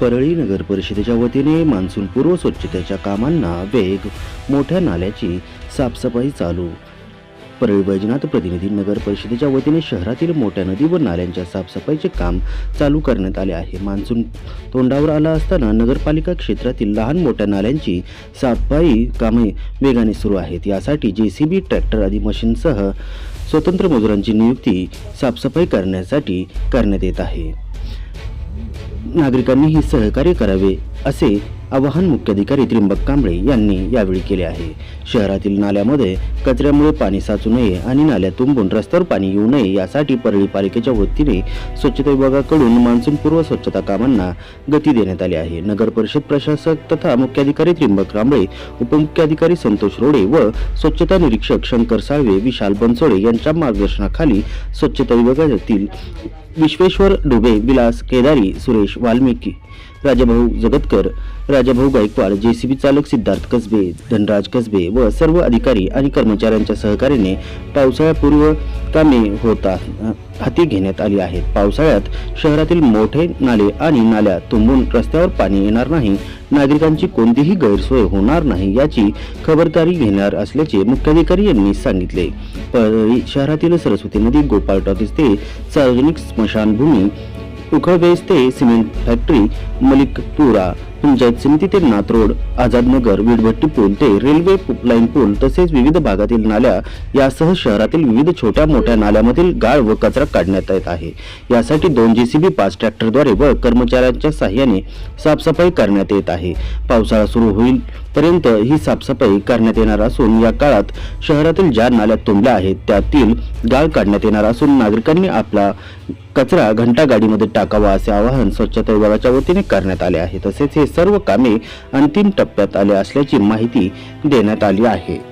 परळी नगर परिषदेच्या वतीने मान्सून पूर्व स्वच्छतेच्या कामांना वेग मोठ्या नाल्याची साफसफाई चालू. परळी वैजनाथ प्रतिनिधी नगर परिषदेच्या वतीने शहरातील मोठ्या नदी व नाल्यांच्या साफसफाईचे काम चालू करण्यात आले आहे. मान्सून तोंडावर आला असताना नगरपालिका क्षेत्रातील लहान मोठ्या नाल्यांची साफसफाई कामे वेगाने सुरू आहेत. यासाठी जे सी बी ट्रॅक्टर आदी मशीनसह स्वतंत्र मजुरांची नियुक्ती साफसफाई करण्यासाठी करण्यात येत आहे. नागरिकांनीही सहकार्य करावे असे आवाहन मुख्याधिकारी त्रिंबक कांबळे यांनी यावेळी केले आहे. शहरातील नाल्यामध्ये कचऱ्यामुळे पाणी साचू नये आणि नाल्या तुंबून रस्त्यावर पाणी येऊ नये यासाठी परळी पालिकेच्या वतीने स्वच्छता विभागाकडून मान्सूनपूर्व स्वच्छता कामांना गती देण्यात आली आहे. नगर परिषद प्रशासक तथा मुख्याधिकारी त्रिंबक कांबळे उपमुख्याधिकारी संतोष रोडे व स्वच्छता निरीक्षक शंकर साळवे विशाल बनसोडे यांच्या मार्गदर्शनाखाली स्वच्छता विभागातील विश्वेश्वर डुबे विलास केदारी सुरेश वाल्मिकी राजाभाऊ जगतकर राजाभाऊ गायकवाड जेसीबी चालक सिद्धार्थ कसबे धनराज कसबे व सर्व अधिकारी आणि कर्मचाऱ्यांच्या सहकार्याने पावसाळ्यापूर्व कामे होता हाती घेण्यात आली आहेत. पावसाळ्यात शहरातील मोठे नाले आणि नाल्या तुंबून रस्त्यावर पाणी येणार नाही. नागरिकांची कोणतीही गैरसोय होणार नाही याची खबरदारी घेणार असल्याचे मुख्याधिकारी यांनी सांगितले. शहरातील सरस्वती नदी गोपाळ टॉकीज ते सार्वजनिक स्मशानभूमी उखळबेस ते सिमेंट फॅक्टरी मलिकपुरा पंचायत समिती ते नाथरोड आझादनगर विडभट्टी पूल ते रेल्वे लाईन पूल तसेच विविध भागातील नाल्या यासह शहरातील विविध छोट्या मोठ्या नाल्यामधील गाळ व कचरा काढण्यात येत आहे. यासाठी दोन जेसीबी पाच ट्रॅक्टरद्वारे व कर्मचाऱ्यांच्या साह्याने साफसफाई करण्यात येत आहे. पावसाळा सुरू होईल पर्यंत ही साफसफाई करण्यात येणार असून या काळात शहरातील ज्या नाल्या तुंबल्या आहेत त्यातील गाळ काढण्यात येणार असून नागरिकांनी आपला कचरा घंटा गाडीमध्ये टाकावा असे आवाहन स्वच्छता विभागाच्या वतीने करण्यात आले आहे. तसेच हे सर्व कामे अंतिम टप्प्यात आले असल्याची माहिती देण्यात आली आहे.